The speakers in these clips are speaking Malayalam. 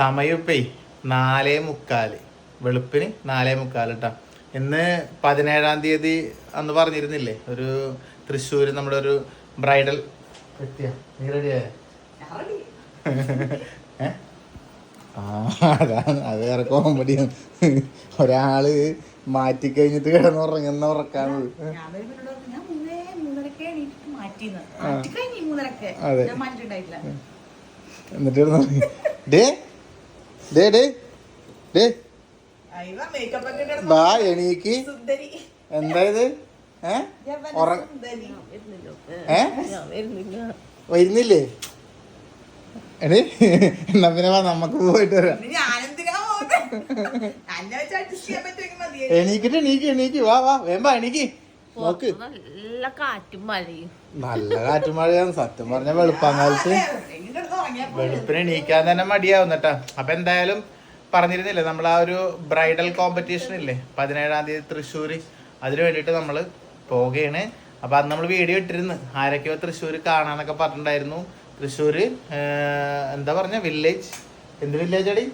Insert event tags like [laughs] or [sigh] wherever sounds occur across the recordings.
സമയം ഇപ്പേ നാലേ മുക്കാൽ. വെളുപ്പിന് നാലേ മുക്കാൽ കേട്ടോ ഇന്ന് പതിനേഴാം തീയതി അന്ന് പറഞ്ഞിരുന്നില്ലേ? ഒരു തൃശ്ശൂര് നമ്മുടെ ഒരു ബ്രൈഡൽ എത്തിയ നീ റെഡിയായ [laughs] ആ അതാണ് അത് വേറെ കോമഡിയാണ് ഒരാൾ മാറ്റി കഴിഞ്ഞിട്ട് കിടന്നുറങ്ങുന്ന ഉറക്കാണ്. അതെ. എന്നിട്ട്. ഡേ ഡേ ഡേ ഡേ ബാ എണീക്ക്. എന്തായത് വരുന്നില്ലേ എടേ എന്നാ പിന്നെ വാ നമുക്ക് പോയിട്ട് വരാം. എണീക്കിട്ട് എണീക്ക് എണീക്ക്. വാ വാ വേമ്പാ എണീക്ക്. നോക്ക്. നല്ല കാറ്റും മഴയും. നല്ല കാറ്റും മഴയാണ്. സത്യം പറഞ്ഞ വെളുപ്പാങ്കാലത്ത്? വെളുപ്പിന് എണീക്കാൻ തന്നെ മടിയാവും അപ്പൊ എന്തായാലും പറഞ്ഞിരുന്നില്ലേ നമ്മൾ ആ ഒരു ബ്രൈഡൽ കോമ്പറ്റീഷൻ ഇല്ലേ? പതിനേഴാം തീയതി തൃശ്ശൂർ അതിന് വേണ്ടിയിട്ട് നമ്മൾ പോവുകയാണ്. അപ്പൊ അന്ന് നമ്മൾ വീഡിയോ ഇട്ടിരുന്നു. ആരൊക്കെയോ തൃശ്ശൂർ കാണാനൊക്കെ പറഞ്ഞിട്ടുണ്ടായിരുന്നു. തൃശ്ശൂര് എന്താ പറഞ്ഞ? വില്ലേജ് എന്ത് വില്ലേജ് അടി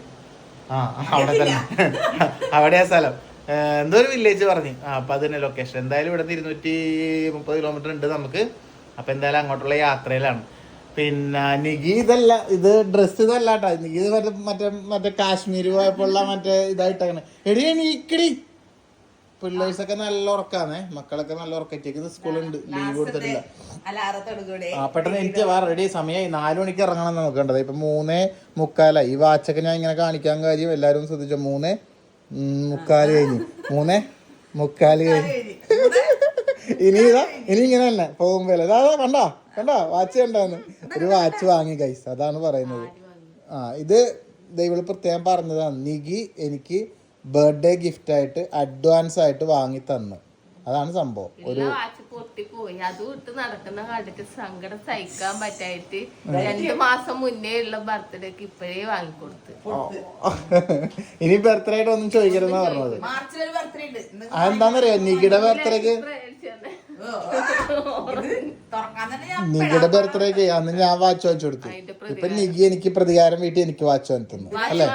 ആ അവിടെ തന്നെ. അവിടെയാ സ്ഥലം. എന്തോ ഒരു വില്ലേജ് പറഞ്ഞു. ആ അപ്പൊ അതിന്റെ ലൊക്കേഷൻ എന്തായാലും ഇവിടെ ഇരുന്നൂറ്റി മുപ്പത് കിലോമീറ്റർ ഉണ്ട് നമുക്ക്. അപ്പൊ എന്തായാലും അങ്ങോട്ടുള്ള യാത്രയിലാണ്. പിന്നെ നികി ഇതല്ല ഇത് ഡ്രസ് ഇതല്ല കേട്ടോ നികി ഇത് മറ്റേ മറ്റേ മറ്റേ കാശ്മീർ പോയപ്പോഴുള്ള മറ്റേ ഇതായിട്ടാണ് എടി നീക്കടി. പിള്ളേഴ്സൊക്കെ നല്ല ഉറക്കാന്നേ. മക്കളൊക്കെ നല്ല ഉറക്കറ്റേക്ക് സ്കൂളുണ്ട്. ലീവ് കൊടുത്തിട്ടില്ല. ആ പെട്ടെന്ന് എനിക്ക് വേറെ റെഡി സമയമായി നാലു മണിക്ക് ഇറങ്ങണം എന്ന് നോക്കേണ്ടത്. ഇപ്പൊ മൂന്നേ മുക്കാലായി. ഈ വാച്ചൊക്കെ ഞാൻ ഇങ്ങനെ കാണിക്കാൻ കാര്യം എല്ലാവരും ശ്രദ്ധിച്ചു? മൂന്നേ ഉം, മുക്കാൽ കഴിഞ്ഞു. മൂന്നേ? മുക്കാൽ കഴിഞ്ഞു. ഇനി ഇതാ ഇനി ഇങ്ങനെ തന്നെ പോകുമ്പോ ഇതാ കണ്ടാ കണ്ടോ വാച്ച് കണ്ടാന്ന്. ഒരു വാച്ച് വാങ്ങി കൈസ് അതാണ് പറയുന്നത്. ആ ഇത് ദൈവം പ്രത്യേകം പറഞ്ഞതാണ്. നികി എനിക്ക് ബർത്ത്ഡേ ഗിഫ്റ്റായിട്ട് അഡ്വാൻസ് ആയിട്ട് വാങ്ങി തന്നു. അതാണ് സംഭവം. ഒരു വാച്ച് പൊട്ടിപ്പോയി. അത് വിട്ട് നടക്കുന്ന കണ്ടിട്ട് സങ്കടം സഹിക്കാൻ പറ്റായിട്ട് രണ്ടു മാസം മുന്നേ ഉള്ള ബർത്ത്ഡേക്ക് ഇപ്പഴേ വാങ്ങിക്കൊടുത്ത്. ഇനി ബർത്ത്ഡേ ആയിട്ട് ഒന്നും ചോദിക്കരുതെന്നാ പറഞ്ഞത്. മാർച്ചിൽ ബർത്ത്ഡേ ഉണ്ട്. അതെന്താന്നറിയോ? നികിയുടെ ബർത്ത്ഡേക്ക് നികിയുടെ ബർത്ത്ഡേക്ക് അന്ന് ഞാൻ വാച്ച് വാച്ച് കൊടുത്തു. ഇപ്പൊ നികി എനിക്ക് പ്രതികാരം വീട്ടിൽ എനിക്ക് വാച്ച് വാങ്ങി തന്നു. അല്ലേ?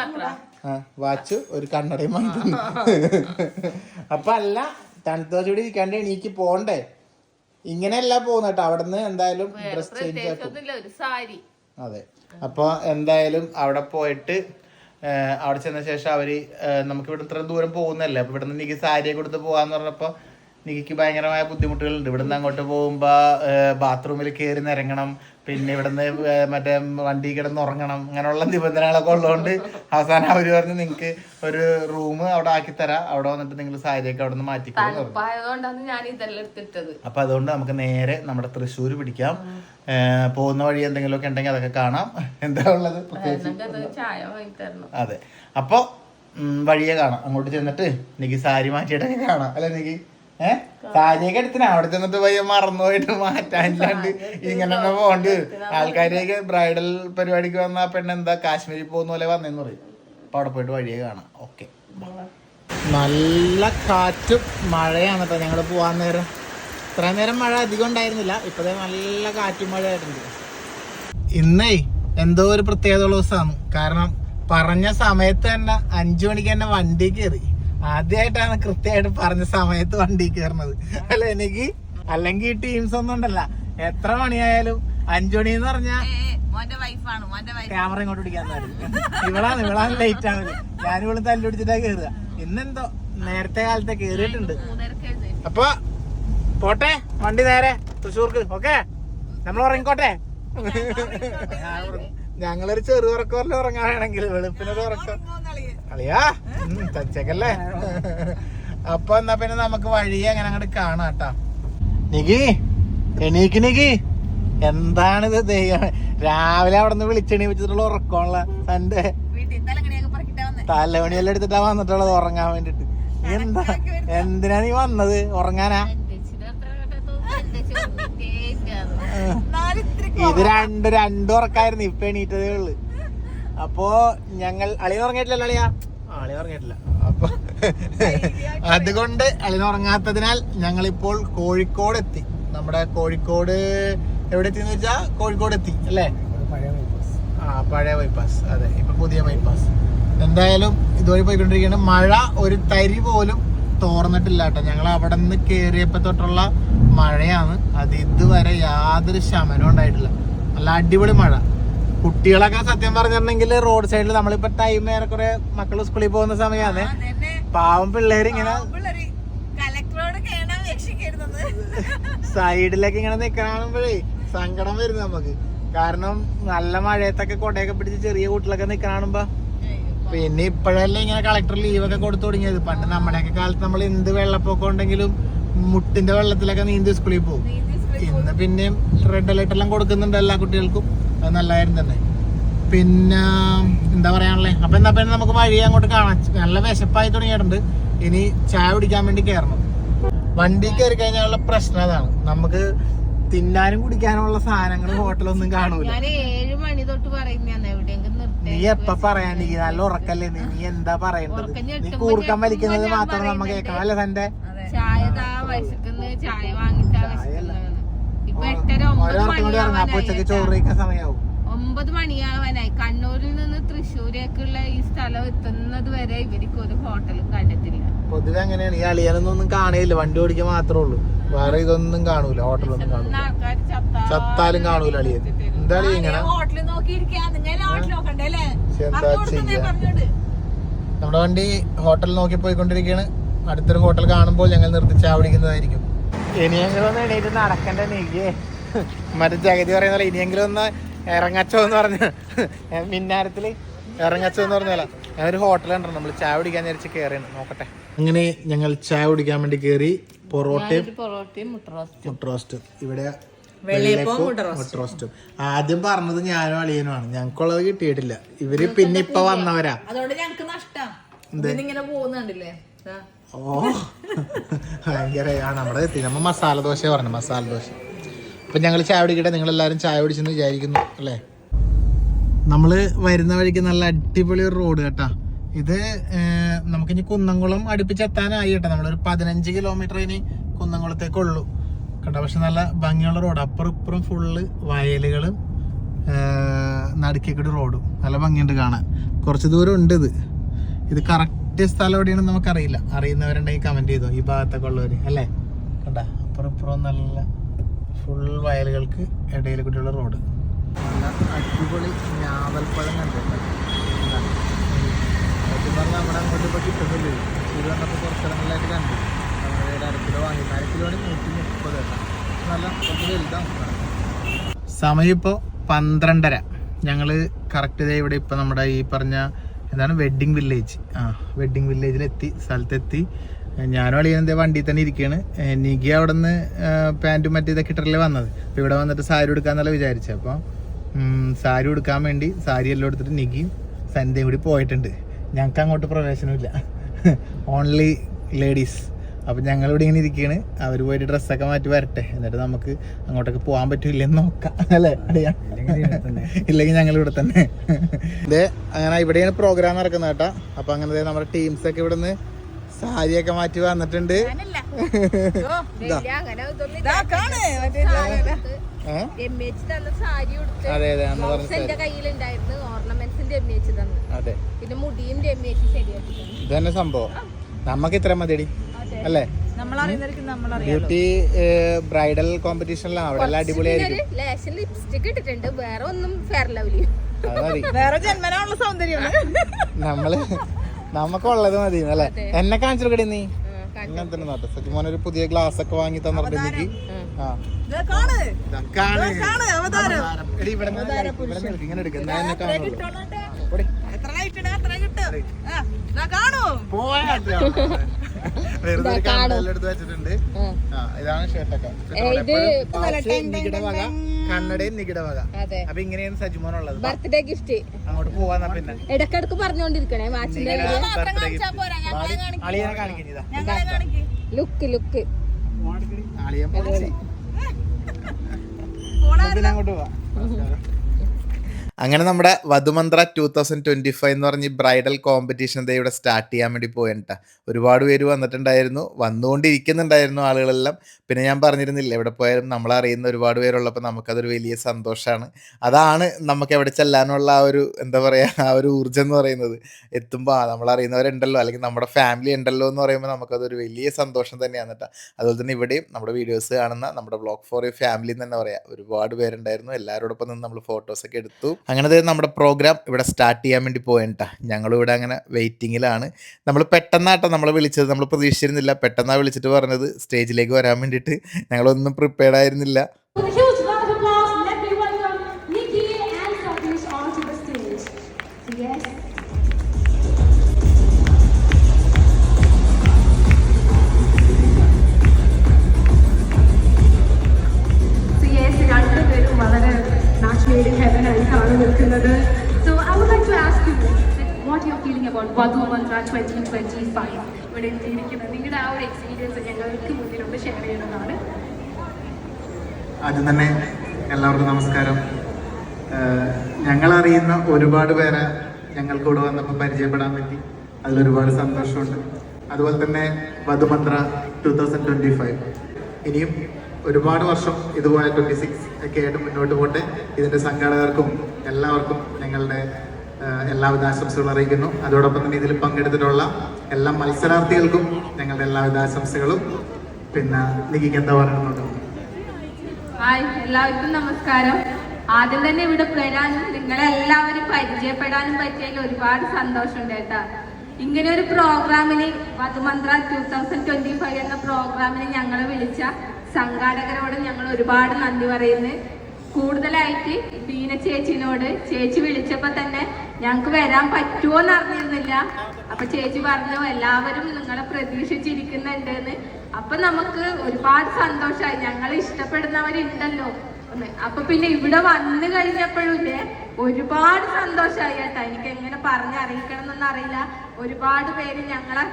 ആ വാച്ച് ഒരു കണ്ണടയും വാങ്ങി തന്നു. [laughs] അപ്പൊ അല്ല തണുത്ത കൂടി ഇരിക്കാണ്ട് എനിക്ക് പോണ്ടേ. ഇങ്ങനെയല്ല പോകുന്ന കേട്ടോ അവിടെ നിന്ന് എന്തായാലും ഡ്രസ് ചേഞ്ച് ആക്കും. അതെ. അപ്പൊ എന്തായാലും അവിടെ പോയിട്ട് അവിടെ ചെന്ന ശേഷം അവർ നമുക്ക് ഇവിടെ ഇത്ര ദൂരം പോകുന്നല്ലേ? അപ്പൊ ഇവിടുന്ന് എനിക്ക് സാരിയെ കൊടുത്ത് പോകാന്ന് പറഞ്ഞപ്പോ നിക്ക് ഭയങ്കരമായ ബുദ്ധിമുട്ടുകളുണ്ട്. ഇവിടുന്ന് അങ്ങോട്ട് പോകുമ്പോ ബാത്റൂമിൽ കയറി നിരങ്ങണം. പിന്നെ ഇവിടുന്ന് മറ്റേ വണ്ടി കിടന്ന് ഉറങ്ങണം. അങ്ങനെയുള്ള നിബന്ധനകളൊക്കെ ഉള്ളതുകൊണ്ട് അവസാനം അവർ പറഞ്ഞ് നിങ്ങക്ക് ഒരു റൂം അവിടെ ആക്കി തരാം. അവിടെ വന്നിട്ട് നിങ്ങൾ സാരിയൊക്കെ അവിടെ നിന്ന് എടുത്തിട്ടത്. അപ്പൊ അതുകൊണ്ട് നമുക്ക് നേരെ നമ്മുടെ തൃശ്ശൂർ പിടിക്കാം. പോകുന്ന വഴി എന്തെങ്കിലുമൊക്കെ ഉണ്ടെങ്കിൽ അതൊക്കെ കാണാം. എന്താ ഉള്ളത് അത് അപ്പൊ വഴിയെ കാണാം. അങ്ങോട്ട് ചെന്നിട്ട് എനിക്ക് സാരി മാറ്റിയിട്ടൊക്കെ കാണാം. അല്ലെ എനിക്ക് ഏഹ് സാരിയൊക്കെ എടുത്തിന് അവിടെ ചെന്നിട്ട് പയ്യ മറന്നുപോയിട്ട് മാറ്റാനില്ലാണ്ട് ഇങ്ങനെ തന്നെ പോകേണ്ടി ആൾക്കാരെയൊക്കെ ബ്രൈഡൽ പരിപാടിക്ക് വന്ന ആ പെണ്ണ് എന്താ കാശ്മീരിൽ പോകുന്ന പോലെ വന്നെന്ന് പറയും. അപ്പൊ അവിടെ പോയിട്ട് വഴിയെ കാണാം. ഓക്കെ. നല്ല കാറ്റും മഴയാണ് കേട്ടോ ഞങ്ങൾ പോവാൻ നേരം. ഇത്ര നേരം മഴ അധികം ഉണ്ടായിരുന്നില്ല. ഇപ്പതേ നല്ല കാറ്റും മഴ ആയിട്ടുണ്ട് ഇന്നേ എന്തോ ഒരു പ്രത്യേകതയുള്ള ദിവസമാണ് കാരണം പറഞ്ഞ സമയത്ത് തന്നെ അഞ്ചു മണിക്ക് തന്നെ വണ്ടി കയറി. ആദ്യമായിട്ടാണ് കൃത്യമായിട്ട് പറഞ്ഞ സമയത്ത് വണ്ടി കയറുന്നത് അല്ല എനിക്ക് അല്ലെങ്കിൽ ഈ ടീംസ് ഒന്നും ഉണ്ടല്ല. എത്ര മണിയായാലും അഞ്ചുമണി എന്ന് പറഞ്ഞാൽ ക്യാമറ ഇങ്ങോട്ട് പിടിക്കാൻ ഇവളാണ് ഇവളാണ് ലേറ്റ് ഞാനും ഞാൻ ഇവൾ തല്ലുപിടിച്ചിട്ടാ കയറുക ഇന്നെന്തോ നേരത്തെ കാലത്തെ കേറിയിട്ടുണ്ട്. അപ്പൊ പോട്ടെ വണ്ടി നേരെ തൃശ്ശൂർക്ക് ഓക്കെ? നമ്മൾ ഉറങ്ങിക്കോട്ടെ? ഞങ്ങളൊരു ചെറു ഉറക്കമല്ലോ ഉറങ്ങാനാണെങ്കിൽ വെളുപ്പിനൊരു ഉറക്കം അളിയാ ചച്ചക്കല്ലേ അപ്പൊ എന്നാ പിന്നെ നമുക്ക് വഴി അങ്ങനെ അങ്ങോട്ട് കാണാട്ടാ. നികി എണീക്ക് നികി. എന്താണിത് ദൈവം രാവിലെ അവിടെ നിന്ന് വെച്ചിട്ടുള്ള ഉറക്കമുള്ള തന്റെ തലവണിയെല്ലാം എടുത്തിട്ടാ വന്നിട്ടുള്ളത് ഉറങ്ങാൻ വേണ്ടിട്ട് എന്താ? എന്തിനാ നീ വന്നത്? ഉറങ്ങാനാ? ഇത് രണ്ട് രണ്ടു ഉറക്കായിരുന്നു. ഇപ്പൊ എണീറ്റതേ ഉള്ളു. അപ്പോ ഞങ്ങൾ അളി ഉറങ്ങിയിട്ടില്ല അളിയ? അളി ഉറങ്ങിയിട്ടില്ല. അപ്പൊ അതുകൊണ്ട് അളിന് ഉറങ്ങാത്തതിനാൽ ഞങ്ങൾ ഇപ്പോൾ കോഴിക്കോട് എത്തി നമ്മുടെ കോഴിക്കോട് എവിടെ എത്തിന്ന് വെച്ചാ കോഴിക്കോട് എത്തി അല്ലേ ആ പഴയ ബൈപ്പാസ് അതെ ഇപ്പൊ പുതിയ ബൈപ്പാസ് എന്തായാലും ഇതുവഴി പോയിക്കൊണ്ടിരിക്കുകയാണ്. മഴ ഒരു തരി പോലും തോർന്നിട്ടില്ല കേട്ടോ. ഞങ്ങൾ അവിടെ നിന്ന് കയറിയപ്പോ തൊട്ടുള്ള മഴയാണ്. അത് ഇതുവരെ യാതൊരു ശമനവും ഉണ്ടായിട്ടില്ല. നല്ല അടിപൊളി മഴ. കുട്ടികളൊക്കെ സത്യം പറഞ്ഞിട്ടുണ്ടെങ്കിൽ റോഡ് സൈഡിൽ നമ്മളിപ്പോ ടൈം ഏറെക്കുറെ മക്കൾ സ്കൂളിൽ പോകുന്ന സമയമാണ് പാവം പിള്ളേർ ഇങ്ങനെ സൈഡിലേക്ക് ഇങ്ങനെ നിക്കണാകുമ്പോഴേ സങ്കടം വരുന്നു നമുക്ക്. കാരണം നല്ല മഴയത്തൊക്കെ കൊടയൊക്കെ പിടിച്ച് ചെറിയ കുട്ടികളൊക്കെ നിക്കണാകുമ്പോ പിന്നെ ഇപ്പോഴല്ലേ ഇങ്ങനെ കളക്ടർ ലീവൊക്കെ കൊടുത്തു തുടങ്ങിയത്? പണ്ട് നമ്മുടെയൊക്കെ കാലത്ത് നമ്മൾ എന്ത് വെള്ളപ്പൊക്കം ഉണ്ടെങ്കിലും മുട്ടിന്റെ വെള്ളത്തിലൊക്കെ നീന്തി സ്കൂളിൽ പോകും. ഇന്ന് പിന്നെയും റെഡ് അലേർട്ട് എല്ലാം കൊടുക്കുന്നുണ്ട് എല്ലാ കുട്ടികൾക്കും. അത് നല്ല കാര്യം തന്നെ. പിന്നെ എന്താ പറയാനുള്ളത് അപ്പൊ എന്താ പിന്നെ നമുക്ക് വഴി അങ്ങോട്ട് കാണാം. നല്ല വിശപ്പായി തുടങ്ങിയിട്ടുണ്ട്. ഇനി ചായ കുടിക്കാൻ വേണ്ടി കയറണം. വണ്ടി കയറി കഴിഞ്ഞാലുള്ള പ്രശ്നം അതാണ്. നമുക്ക് തിന്നാനും കുടിക്കാനുമുള്ള സാധനങ്ങൾ ഹോട്ടലൊന്നും കാണൂല. ഞാൻ ഏഴ് മണി തൊട്ട് പറയുന്ന എവിടെയെങ്കിലും നീ എപ്പ പറയാൻ നീ നല്ല ഉറക്കല്ലേ നീ? നീ എന്താ പറയണ്ടത്? നീ കൂർക്കം വലിക്കുന്നത് മാത്രം നമ്മ കേക്കണം അല്ലേ തന്റെ ചായ ചായ ഒമ്പത് ഉച്ചയ്ക്ക് ചോറ് മണിയാവാനായി കഴിക്കാൻ സമയാവും. ഒമ്പത് മണിയാവാനായി. കണ്ണൂരിൽ നിന്ന് തൃശ്ശൂരേക്കുള്ള ഈ സ്ഥലം എത്തുന്നത് വരെ ഇവർക്ക് ഒരു ഹോട്ടലും കണ്ടിട്ടില്ല. പൊതുവെ അങ്ങനെയാണ്. ഈ അളിയനൊന്നും കാണുകയില്ല വണ്ടി ഓടിക്കാൻ മാത്രമേ ഉള്ളൂ. വേറെ ഇതൊന്നും കാണൂല. ഹോട്ടലൊന്നും കാണൂല. ചത്താലും കാണൂല അളിയൻ ഇങ്ങനെ ഹോട്ടലിൽ നമ്മുടെ വണ്ടി ഹോട്ടൽ നോക്കി പോയിക്കൊണ്ടിരിക്കുകയാണ് അടുത്തൊരു ഹോട്ടൽ കാണുമ്പോൾ ഞങ്ങൾ നിർത്തി ആവിടിക്കുന്നതായിരിക്കും ഇനിയെങ്കിലും ഒന്ന് എണീറ്റ് നടക്കണ്ടേ നീക്കേ മറ്റേ ജഗതി പറയുന്ന പോലെ ഇനിയെങ്കിലും ഒന്ന് ഇറങ്ങച്ചോ എന്ന് പറഞ്ഞു മിന്നാരത്തിൽ ഇറങ്ങച്ചോ എന്ന് പറഞ്ഞല്ല ഞാൻ ഒരു ഹോട്ടൽ ഉണ്ടോ നമ്മൾ ചായ കുടിക്കാൻ വിചാരിച്ച് കയറിയാണ് നോക്കട്ടെ. അങ്ങനെ ഞങ്ങൾ ചായ കുടിക്കാൻ വേണ്ടി കേറി പൊറോട്ടയും പൊറോട്ടയും മുട്ട റോസ്റ്റ് മുട്ട റോസ്റ്റ് ഇവിടെ വെള്ളയപ്പവും മുട്ട റോസ്റ്റും ആദ്യം പറഞ്ഞത് ഞാനും അളിയനുമാണ്. ഞങ്ങൾക്കുള്ളത് കിട്ടിയിട്ടില്ല. ഇവർ പിന്നെ ഇപ്പൊ വന്നവരാ. അതുകൊണ്ട് ഞങ്ങക്ക് നഷ്ടം. ഇങ്ങനെ പോകുന്നുണ്ടല്ലേ? ഓ. ഭയങ്കര നമ്മുടെ എത്തി. മസാല ദോശ പറഞ്ഞു മസാല ദോശ. അപ്പൊ ഞങ്ങൾ ചായ കുടിക്കട്ടെ? നിങ്ങൾ എല്ലാവരും ചായ കുടിച്ചെന്ന് വിചാരിക്കുന്നു അല്ലേ? നമ്മൾ വരുന്ന വഴിക്ക് നല്ല അടിപൊളി ഒരു റോഡ് കേട്ടാ. ഇത് നമുക്കിനി കുന്നംകുളം അടുപ്പിച്ചെത്താനായി കേട്ടോ. നമ്മളൊരു പതിനഞ്ച് കിലോമീറ്റർ ഇനി കുന്നംകുളത്തേക്കുള്ളൂ. കണ്ട? പക്ഷെ നല്ല ഭംഗിയുള്ള റോഡ് അപ്പുറം ഇപ്പുറം ഫുള്ള് വയലുകളും നടുക്കേക്കൂടി റോഡും നല്ല ഭംഗിയുണ്ട് കാണാൻ. കുറച്ച് ദൂരം ഉണ്ട് ഇത്. ഇത് കറക്റ്റ് സ്ഥലം എവിടെയാണെന്ന് നമുക്കറിയില്ല. അറിയുന്നവരുണ്ടെങ്കിൽ കമന്റ് ചെയ്തോ. ഈ ഭാഗത്തൊക്കെ ഉള്ളവർ അല്ലേ? കണ്ട? അപ്പുറം ഇപ്പുറം നല്ല ഫുൾ വയലുകൾക്ക് ഇടയിൽ കൂടിയുള്ള റോഡ് അടിപൊളി ഞാവൽപ്പഴം കണ്ടിട്ടുണ്ട്. സത്യം നമ്മുടെ അങ്ങോട്ട് ഇപ്പോൾ കിട്ടുന്നില്ല ഇത് വന്നപ്പോൾ കുറച്ച് സ്ഥലങ്ങളിലായിട്ട് കണ്ടു നല്ല സമയം ഇപ്പോൾ പന്ത്രണ്ടര. ഞങ്ങൾ കറക്റ്റ് ഇതേ ഇവിടെ ഇപ്പം നമ്മുടെ ഈ പറഞ്ഞ എന്താണ് വെഡ്ഡിങ് വില്ലേജ് ആ വെഡ്ഡിങ് വില്ലേജിലെത്തി സ്ഥലത്തെത്തി. ഞാനും അളിയനെന്തേ വണ്ടിയിൽ തന്നെ ഇരിക്കുകയാണ് നികി അവിടെ നിന്ന് പാന്റും മറ്റേ ഇതൊക്കെ ഇട്ടല്ലേ വന്നത്. അപ്പോൾ ഇവിടെ വന്നിട്ട് സാരി ഉടുക്കാന്നല്ല വിചാരിച്ചത് അപ്പോൾ സാരി എടുക്കാൻ വേണ്ടി സാരി എല്ലാം എടുത്തിട്ട് നികിയും സന്ധ്യയും കൂടി പോയിട്ടുണ്ട്. ഞങ്ങൾക്ക് അങ്ങോട്ട് പ്രവേശനമില്ല. [laughs] ഓൺലി ലേഡീസ് അപ്പം ഞങ്ങളിവിടെ ഇങ്ങനെ ഇരിക്കുകയാണ് അവർ പോയിട്ട് ഡ്രസ്സൊക്കെ മാറ്റി വരട്ടെ. എന്നിട്ട് നമുക്ക് അങ്ങോട്ടൊക്കെ പോകാൻ പറ്റില്ലെന്ന് നോക്കാം. അല്ലേ? അടിയാ? ഇല്ലെങ്കിൽ ഞങ്ങൾ ഇവിടെ തന്നെ. ഇതേ അങ്ങനെ ഇവിടെയാണ് പ്രോഗ്രാം നടക്കുന്നത് കേട്ടാ. അപ്പൊ അങ്ങനെ ദേ നമ്മുടെ ടീംസ് ഒക്കെ ഇവിടെ നിന്ന് സാരിയൊക്കെ മാറ്റി വന്നിട്ടുണ്ട്. [laughs] അതെ അതെ അന്ന് പറഞ്ഞ അതെ. പിന്നെ മുടിയും ഇത് തന്നെ സംഭവം. നമുക്ക് ഇത്ര മതിയടി. അല്ലേ? ബ്യൂട്ടി ബ്രൈഡൽ കോമ്പറ്റീഷനിലാണ് അവിടെ എല്ലാം അടിപൊളിയായിരിക്കും. ലേശം ലിപ്സ്റ്റിക് ഇട്ടിട്ടുണ്ട്. വേറെ ഒന്നും ഫെയർ ലവ്ലി വേറെ ജന്മനാണുള്ള സൗന്ദര്യം നമ്മൾ നമുക്കുള്ളത് മതി അല്ലേ? എന്നെ കാണിച്ചു കടി നീ. തന്നെ നോട്ടെ സജിമോൻ ഒരു പുതിയ ഗ്ലാസ് ഒക്കെ വാങ്ങി ഇങ്ങനെ എടുക്ക്. എന്നാ കാണുള്ളൂ. ഇട്ടോളട്ടെ. ഇതാണ് ഷർട്ടൊക്കെ. കണ്ണടയും നികിട വക. അതെ. അപ്പൊ ഇങ്ങനെയാണ് സജിമോൻ ഉള്ളത് ബർത്ത്ഡേ ഗിഫ്റ്റ് അങ്ങോട്ട് പോവാന്നാ പിന്നെ? ഇടക്കിടക്ക് പറഞ്ഞോണ്ടിരിക്കണേ വാച്ചിന്റെ അളിയനെ കാണിക്കുന്നതാ ലുക്ക് ലുക്ക് അളിയൻ അങ്ങോട്ട് പോവാ. അങ്ങനെ നമ്മുടെ Vadhumantra two thousand twenty five എന്ന് പറഞ്ഞ് ബ്രൈഡൽ കോമ്പറ്റീഷൻ ഇവിടെ സ്റ്റാർട്ട് ചെയ്യാൻ വേണ്ടി പോയിട്ടാ ഒരുപാട് പേര് വന്നിട്ടുണ്ടായിരുന്നു വന്നുകൊണ്ടിരിക്കുന്നുണ്ടായിരുന്നു ആളുകളെല്ലാം. പിന്നെ ഞാൻ പറഞ്ഞിരുന്നില്ല എവിടെ പോയാലും നമ്മളറിയുന്ന ഒരുപാട് പേരുള്ളപ്പോൾ നമുക്കതൊരു വലിയ സന്തോഷമാണ്. അതാണ് നമുക്ക് എവിടെ ചെല്ലാനുള്ള ആ ഒരു എന്താ പറയുക ആ ഒരു ഊർജം എന്ന് പറയുന്നത്. എത്തുമ്പോൾ നമ്മളറിയുന്നവരുണ്ടല്ലോ അല്ലെങ്കിൽ നമ്മുടെ ഫാമിലി ഉണ്ടല്ലോ എന്ന് പറയുമ്പോൾ നമുക്കതൊരു വലിയ സന്തോഷം തന്നെയാണ് കേട്ടോ അതുപോലെ തന്നെ ഇവിടെയും നമ്മുടെ വീഡിയോസ് കാണുന്ന നമ്മുടെ ബ്ലോഗ് ഫോർ യു ഫാമിലി എന്ന് തന്നെ പറയാം. ഒരുപാട് പേരുണ്ടായിരുന്നു എല്ലാവരോടൊപ്പം നിന്ന് നമ്മൾ ഫോട്ടോസൊക്കെ എടുത്തു. അങ്ങനെ ദേ നമ്മുടെ പ്രോഗ്രാം ഇവിടെ സ്റ്റാർട്ട് ചെയ്യാൻ വേണ്ടി പോയിട്ടാ ഞങ്ങളിവിടെ അങ്ങനെ വെയിറ്റിങ്ങിലാണ് നമ്മൾ പെട്ടെന്നാട്ടോ നമ്മളെ വിളിച്ചത്. നമ്മൾ പ്രതീക്ഷിച്ചിരുന്നില്ല. പെട്ടെന്നാണ് വിളിച്ചിട്ട് പറഞ്ഞത്. സ്റ്റേജിലേക്ക് വരാൻ വേണ്ടിയിട്ട് ഞങ്ങളൊന്നും പ്രിപ്പയർഡ് ആയിരുന്നില്ല. നിൽക്കുന്നത്. So I would like to ask you what you feeling about Vadhu Mantra twenty twenty five ഇവിടെ എത്തിയിരിക്കുന്നത്. നിങ്ങളുടെ ആ ഒരു എക്സ്പീരിയൻസ് ഞങ്ങൾക്ക് മുന്നിലൊന്ന് ഷെയർ ചെയ്യുന്നതാണ് ആദ്യം തന്നെ എല്ലാവർക്കും നമസ്കാരം. ഞങ്ങൾ അറിയുന്ന ഒരുപാട് പേരെ ഞങ്ങൾക്ക് ഇവിടെ വന്നപ്പോൾ പരിചയപ്പെടാൻ പറ്റി. അതിലൊരുപാട് സന്തോഷമുണ്ട്. അതുപോലെ തന്നെ Vadhumantra two thousand twenty five ഇനിയും ഒരുപാട് വർഷം ഇതുപോലെ ട്വന്റി സിക്സ് ഒക്കെ ആയിട്ട് മുന്നോട്ട് പോട്ടെ ഇതിന്റെ സംഘാടകർക്കും എല്ലാവർക്കും ഞങ്ങളുടെ എല്ലാവിധ ആശംസകളും അറിയിക്കുന്നു. അതോടൊപ്പം തന്നെ ഇതിൽ പങ്കെടുത്തിട്ടുള്ള എല്ലാ മത്സരാർത്ഥികൾക്കും ഞങ്ങളുടെ എല്ലാവിധ ആശംസകളും. പിന്നെ നികിക്ക് എന്താ പറയണമെന്നുണ്ടോ ഹായ് എല്ലാവർക്കും നമസ്കാരം. ആദ്യം തന്നെ ഇവിടെ വരാനും നിങ്ങളെ എല്ലാവരും പരിചയപ്പെടാനും പറ്റിയതിൽ ഒരുപാട് സന്തോഷമുണ്ട് കേട്ടാ. ഇങ്ങനെ ഒരു പ്രോഗ്രാമിന് Vadhumantra two thousand twenty five എന്ന പ്രോഗ്രാമിന് ഞങ്ങളെ വിളിച്ച സംഘാടകരോട് ഞങ്ങൾ ഒരുപാട് നന്ദി പറയുന്നു. കൂടുതലായിട്ട് ബീന ചേച്ചിനോട് ചേച്ചി വിളിച്ചപ്പോ തന്നെ ഞങ്ങൾക്ക് വരാൻ പറ്റുമോ അറിഞ്ഞിരുന്നില്ല. അപ്പൊ ചേച്ചി പറഞ്ഞു എല്ലാവരും നിങ്ങളെ പ്രതീക്ഷിച്ചിരിക്കുന്നുണ്ട് അപ്പൊ നമുക്ക് ഒരുപാട് സന്തോഷമായി. ഞങ്ങൾ ഇഷ്ടപ്പെടുന്നവരുണ്ടല്ലോ. അപ്പൊ പിന്നെ ഇവിടെ വന്നു കഴിഞ്ഞപ്പോഴില്ലേ ഒരുപാട് സന്തോഷമായി കേട്ടോ. എനിക്ക് എങ്ങനെ പറഞ്ഞറിയിക്കണം എന്നൊന്നും അറിയില്ല. ഒരുപാട് പേര് ഞങ്ങളെ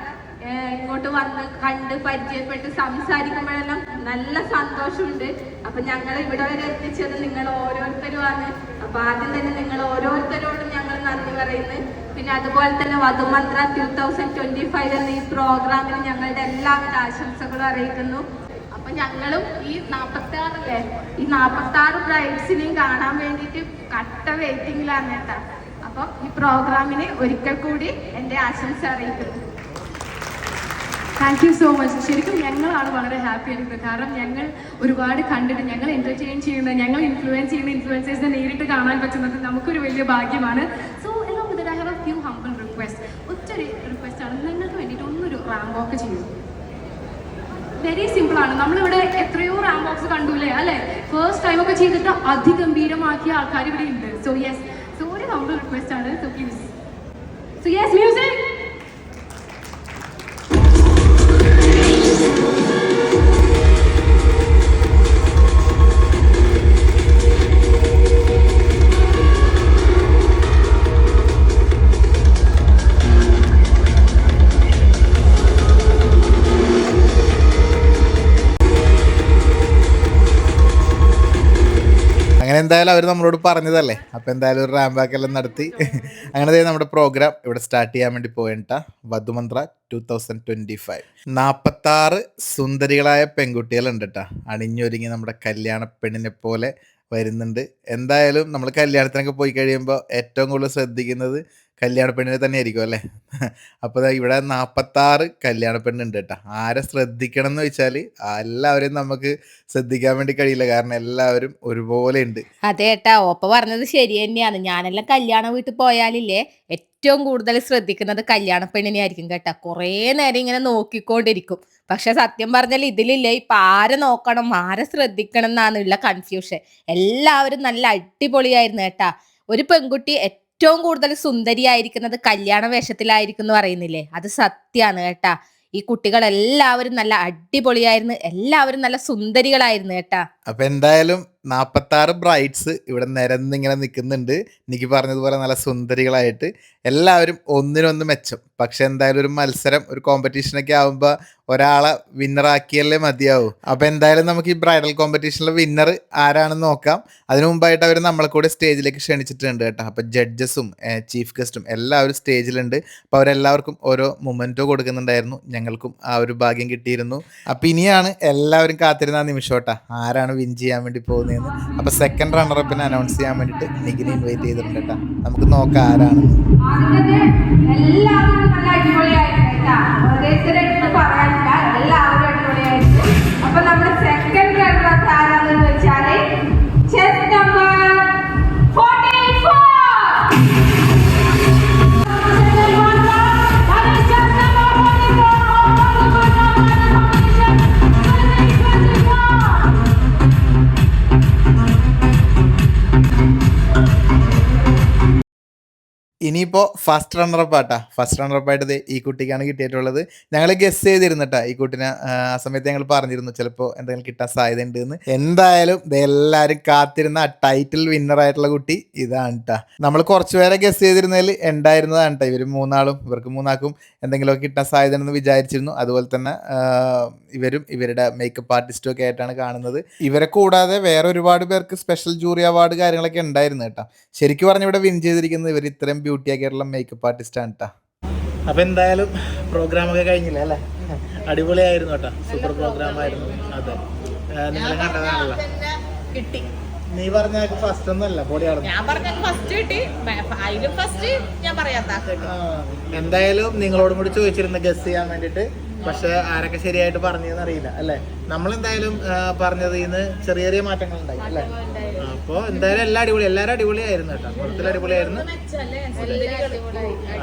ഇങ്ങോട്ട് വന്ന് കണ്ട് പരിചയപ്പെട്ട് സംസാരിക്കുമ്പോഴെല്ലാം നല്ല സന്തോഷമുണ്ട്. അപ്പൊ ഞങ്ങൾ ഇവിടെ വരെ എത്തിച്ചത് നിങ്ങൾ ഓരോരുത്തരുമാണ്. അപ്പൊ ആദ്യം തന്നെ നിങ്ങൾ ഓരോരുത്തരോടും ഞങ്ങൾ നന്ദി പറയുന്നു. പിന്നെ അതുപോലെ തന്നെ Vadhumantra two thousand twenty five എന്ന ഈ പ്രോഗ്രാമിന് ഞങ്ങളുടെ എല്ലാവിധ ആശംസകളും അറിയിക്കുന്നു. അപ്പൊ ഞങ്ങളും ഈ നാപ്പത്തി ആറല്ലേ ഈ നാപ്പത്തി ആറ് ബ്രൈഡ്സിനെയും കാണാൻ വേണ്ടിയിട്ട് കട്ട വെയിറ്റിംഗിലാണ് കേട്ടോ. അപ്പൊ ഈ പ്രോഗ്രാമിന് ഒരിക്കൽ കൂടി എന്റെ ആശംസ അറിയിക്കുന്നു. താങ്ക് യു സോ മച്ച് ശരിക്കും ഞങ്ങളാണ് വളരെ ഹാപ്പി ആയിരിക്കുന്നത് കാരണം ഞങ്ങൾ ഒരുപാട് കണ്ടിട്ട് ഞങ്ങൾ എന്റർടൈൻ ചെയ്യുന്ന ഞങ്ങൾ ഇൻഫ്ലുവൻസ് ചെയ്യുന്ന ഇൻഫ്ലുവൻസേഴ്സിനെ നേരിട്ട് കാണാൻ പറ്റുന്നത് നമുക്കൊരു വലിയ ഭാഗ്യമാണ്. സോ എല്ലാം with I have a few humble request ഒറ്റ റിക്വസ്റ്റ് ആണ്. നിങ്ങൾക്ക് വേണ്ടിയിട്ട് ഒന്നൊരു റാം വോക്ക് ചെയ്യൂ. വെരി സിമ്പിൾ ആണ്. നമ്മളിവിടെ എത്രയോ റാം ബോക്സ് കണ്ടുല്ലേ? അല്ലെ? ഫസ്റ്റ് ടൈം ഒക്കെ ചെയ്തിട്ട് അതിഗംഭീരമാക്കിയ ആൾക്കാർ ഇവിടെ ഉണ്ട് സോ യെസ് സോ ഒരു ഹംബിൾ റിക്വസ്റ്റ് ആണ്. So please so yes music എന്തായാലും അവർ നമ്മളോട് പറഞ്ഞതല്ലേ? അപ്പോൾ എന്തായാലും ഒരു റാമ്പാക്ക് എല്ലാം നടത്തി. അങ്ങനെ നമ്മുടെ പ്രോഗ്രാം ഇവിടെ സ്റ്റാർട്ട് ചെയ്യാൻ വേണ്ടി പോയിട്ട Vadhumantra two thousand twenty five നാൽപ്പത്താറ് സുന്ദരികളായ പെൺകുട്ടികളുണ്ട് കേട്ടോ അണിഞ്ഞൊരുങ്ങി നമ്മുടെ കല്യാണ പെണ്ണിനെ പോലെ വരുന്നുണ്ട്. എന്തായാലും നമ്മൾ കല്യാണത്തിനൊക്കെ പോയി കഴിയുമ്പോൾ ഏറ്റവും കൂടുതൽ ശ്രദ്ധിക്കുന്നത് കല്യാണ പെണ്ണിനെ തന്നെ ആയിരിക്കും അല്ലേ അപ്പോൾ ഇവിടെ നാൽപ്പത്താറ് കല്യാണ പെണ്ണുണ്ട് കേട്ടോ ആരെ ശ്രദ്ധിക്കണം എന്ന് വെച്ചാൽ എല്ലാവരെയും നമുക്ക് ശ്രദ്ധിക്കാൻ വേണ്ടി കഴിയില്ല. കാരണം എല്ലാവരും ഒരുപോലെ ഉണ്ട്. അതെ ഏട്ടാ ഓപ്പ പറഞ്ഞത് ശരി തന്നെയാണ്. ഞാനെല്ലാം കല്യാണ വീട്ടിൽ പോയാലില്ലേ ഏറ്റവും കൂടുതൽ ശ്രദ്ധിക്കുന്നത് കല്യാണ പെണ്ണിനെ ആയിരിക്കും കേട്ടോ. കുറേ നേരം ഇങ്ങനെ നോക്കിക്കൊണ്ടിരിക്കും. പക്ഷെ സത്യം പറഞ്ഞാൽ ഇതിലില്ലേ ഇപ്പൊ ആരെ നോക്കണം ആരെ ശ്രദ്ധിക്കണം എന്നാണുള്ള കൺഫ്യൂഷൻ എല്ലാവരും നല്ല അടിപൊളിയായിരുന്നു കേട്ടാ. ഒരു പെൺകുട്ടി ഏറ്റവും കൂടുതൽ സുന്ദരിയായിരിക്കുന്നത് കല്യാണ വേഷത്തിലായിരിക്കും എന്ന് പറയുന്നില്ലേ? അത് സത്യാണ് കേട്ടാ. ഈ കുട്ടികൾ എല്ലാവരും നല്ല അടിപൊളിയായിരുന്നു. എല്ലാവരും നല്ല സുന്ദരികളായിരുന്നു കേട്ടാ. അപ്പൊ എന്തായാലും നാൽപ്പത്തി ആറ് ബ്രൈറ്റ്സ് ഇവിടെ നിരന്നിങ്ങനെ നിൽക്കുന്നുണ്ട് എനിക്ക് പറഞ്ഞതുപോലെ നല്ല സുന്ദരികളായിട്ട് എല്ലാവരും ഒന്നിനൊന്ന് മെച്ചം. പക്ഷെ എന്തായാലും ഒരു മത്സരം ഒരു കോമ്പറ്റീഷനൊക്കെ ആകുമ്പോൾ ഒരാളെ വിന്നറാക്കിയല്ലേ മതിയാവും. അപ്പോൾ എന്തായാലും നമുക്ക് ഈ ബ്രൈഡൽ കോമ്പറ്റീഷനിലെ വിന്നർ ആരാണെന്ന് നോക്കാം. അതിനു മുമ്പായിട്ട് അവർ നമ്മളെ കൂടെ സ്റ്റേജിലേക്ക് ക്ഷണിച്ചിട്ടുണ്ട് കേട്ടോ. അപ്പോൾ ജഡ്ജസും ചീഫ് ഗസ്റ്റും എല്ലാവരും സ്റ്റേജിലുണ്ട് അപ്പോൾ അവരെല്ലാവർക്കും ഓരോ മൊമെന്റോ കൊടുക്കുന്നുണ്ടായിരുന്നു. ഞങ്ങൾക്കും ആ ഒരു ഭാഗ്യം കിട്ടിയിരുന്നു. അപ്പോൾ ഇനിയാണ് എല്ലാവരും കാത്തിരുന്ന നിമിഷം കേട്ടോ. ആരാണ് വിൻ ചെയ്യാൻ വേണ്ടി പോകുന്നതെന്ന് അപ്പോൾ സെക്കൻഡ് റണ്ണറപ്പിനെ അനൗൺസ് ചെയ്യാൻ വേണ്ടിട്ട് നിഖിനെ ഇൻവൈറ്റ് ചെയ്തിട്ടുണ്ട് കേട്ടോ. നമുക്ക് നോക്കാം ആരാണ്. എല്ലാവരും നല്ല എല്ലാവരും ഇനിയിപ്പോൾ ഫസ്റ്റ് റണ്ണറപ്പ് ആട്ടാ. ഫസ്റ്റ് റണ്ണറപ്പായിട്ട് ഈ കുട്ടിക്കാണ് കിട്ടിയിട്ടുള്ളത്. ഞങ്ങൾ ഗസ് ചെയ്തിരുന്നിട്ടാ ഈ കുട്ടിനെ ആ, സമയത്ത് ഞങ്ങൾ പറഞ്ഞിരുന്നു ചിലപ്പോൾ എന്തെങ്കിലും കിട്ടാൻ സാധ്യത ഉണ്ട് എന്ന് എന്തായാലും ഇതെല്ലാവരും കാത്തിരുന്ന ടൈറ്റിൽ വിന്നർ ആയിട്ടുള്ള കുട്ടി ഇതാണ് കേട്ടാ നമ്മൾ കുറച്ച് പേരെ ഗസ് ചെയ്തിരുന്നതിൽ ഉണ്ടായിരുന്നതാണ് കേട്ടോ ഇവർ മൂന്നാളും ഇവർക്ക് മൂന്നാൾക്കും എന്തെങ്കിലുമൊക്കെ കിട്ടാൻ സാധ്യത ഉണ്ടെന്ന് വിചാരിച്ചിരുന്നു. അതുപോലെ തന്നെ ഇവരും ഇവരുടെ മേക്കപ്പ് ആർട്ടിസ്റ്റും ഒക്കെ ആയിട്ടാണ് കാണുന്നത്. ഇവരെ കൂടാതെ വേറെ ഒരുപാട് പേർക്ക് സ്പെഷ്യൽ ജൂറി അവാർഡ് കാര്യങ്ങളൊക്കെ ഉണ്ടായിരുന്നു കേട്ടോ. ശരിക്കും പറഞ്ഞ ഇവിടെ വിൻ ചെയ്തിരിക്കുന്നത് ഇവർ ഇത്രയും ബ്യൂട്ടി കേരളം മേക്കപ്പ് ആർട്ടിസ്റ്റ് ആണ് കേട്ടോ അപ്പൊ എന്തായാലും പ്രോഗ്രാം ഒക്കെ കഴിഞ്ഞില്ല അല്ലേ? അടിപൊളിയായിരുന്നു കേട്ടോ. സൂപ്പർ പ്രോഗ്രാം ആയിരുന്നു. അതെ. നിങ്ങളെ കണ്ടതാണല്ലോ. കിട്ടി. നീ പറഞ്ഞ ഫസ്റ്റ് ഒന്നല്ല പൊളിയായിരുന്നു ഞാൻ പറഞ്ഞ ഫസ്റ്റ് കിട്ടി. അതിലും ഫസ്റ്റ് ഞാൻ പറയാത്ത എന്തായാലും നിങ്ങളോടും കൂടി ചോദിച്ചിരുന്നു ഗസ് ചെയ്യാൻ വേണ്ടിട്ട് പക്ഷെ ആരൊക്കെ ശരിയായിട്ട് പറഞ്ഞതെന്ന് അറിയില്ല അല്ലെ? നമ്മൾ എന്തായാലും പറഞ്ഞത് ഇന്ന് ചെറിയ ചെറിയ മാറ്റങ്ങൾ ഉണ്ടായി അല്ലേ അപ്പൊ എന്തായാലും എല്ലാം അടിപൊളി എല്ലാവരും അടിപൊളിയായിരുന്നു കേട്ടോ. മൊത്തത്തിൽ അടിപൊളിയായിരുന്നു.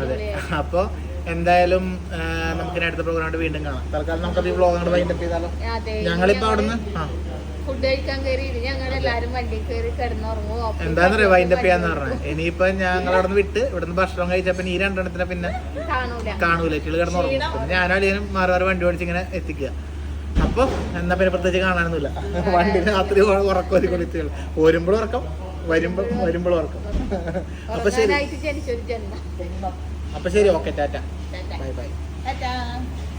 അതെ. അപ്പൊ എന്തായാലും നമുക്ക് അടുത്ത പ്രോഗ്രാം വീണ്ടും കാണാം. തൽക്കാലം നമുക്ക് ഈ വ്ളോഗ് അങ്ങോട്ട് വൈൻഡപ്പ് ചെയ്താലോ? ഞങ്ങളിപ്പോ അവിടുന്ന്? ആ. ഫുഡ് കഴിക്കാൻ കയറി ഞങ്ങൾ എല്ലാരും വണ്ടി കയറി വൈൻഡപ്പ് ചെയ്യാന്ന് പറഞ്ഞത്? ഇനിയിപ്പോ ഞങ്ങൾ അവിടെ നിന്ന് വിട്ട് ഇവിടുന്ന് ഭക്ഷണം കഴിച്ചപ്പോ ഈ രണ്ടെണ്ണത്തിനെ പിന്നെ കാണൂല. കാണൂല കിടന്നുറങ്ങും. ഞാനും അളിയനും മാറി മാറി വണ്ടി ഓടിച്ചിങ്ങനെ എത്തിക്കുക. അപ്പൊ എന്നാ പിന്നെ പ്രത്യേകിച്ച് കാണാനൊന്നുമില്ല. [laughs] വണ്ടി രാത്രി ഉറക്കം ഒരു കുളിച്ചുകൾ പോരുമ്പോൾ ഉറക്കം വരുമ്പോൾ വരുമ്പോഴും ഉറക്കം. [laughs] അപ്പൊ ശരി. ജനിച്ചൊരു ജന്മം. അപ്പൊ ശരി ഓക്കെ ടാറ്റ. Bye bye.